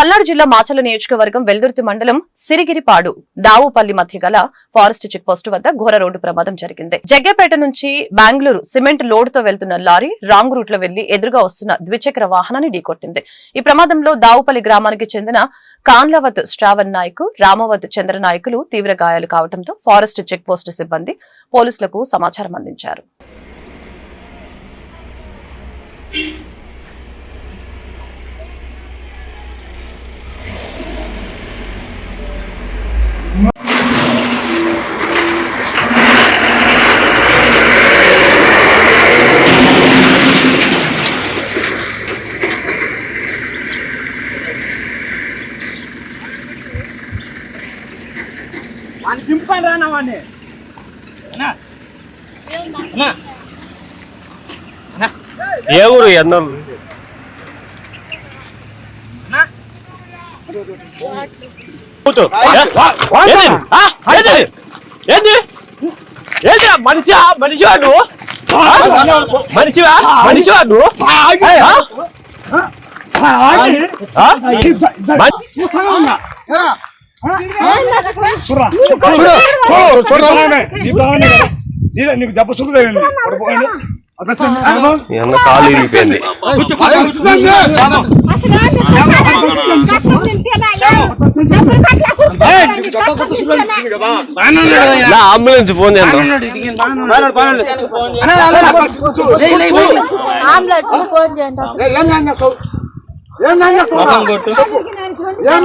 పల్నాడు జిల్లా మాచల నియోజకవర్గం వెల్దుర్తి మండలం సిరిగిరిపాడు దావుపల్లి మధ్య గల ఫారెస్ట్ చెక్ పోస్ట్ వద్ద ఘోర రోడ్డు ప్రమాదం జరిగింది. జగ్గపేట నుంచి బెంగళూరు సిమెంట్ లోడ్తో వెళ్తున్న లారీ రాంగ్ రూట్లో వెళ్ళి ఎదురుగా వస్తున్న ద్విచక్ర వాహనాన్ని ఢీకొట్టింది. ఈ ప్రమాదంలో దావుపల్లి గ్రామానికి చెందిన కాన్లవత్ శ్రావణ్ నాయక్ రామవత్ చంద్ర నాయకులు తీవ్ర గాయాలు కావడంతో ఫారెస్ట్ చెక్ పోస్ట్ సిబ్బంది పోలీసులకు సమాచారం అందించారు. వాడిని దింపండి రా వాడిని? ఏ ఊరు ఎన్నోళ్ళు? ఏంది? ఏంది? ఏంది? ఏంది? మనిషివా? మనిషివా నువ్వు? ఆ? మనిషివా? నీకు జబ్బు సుఖ కాలు ఇరిగిపోయింది. నా అంబులెన్స్ ఫోన్ చేయండి. ఏం చేస్తావు ఏం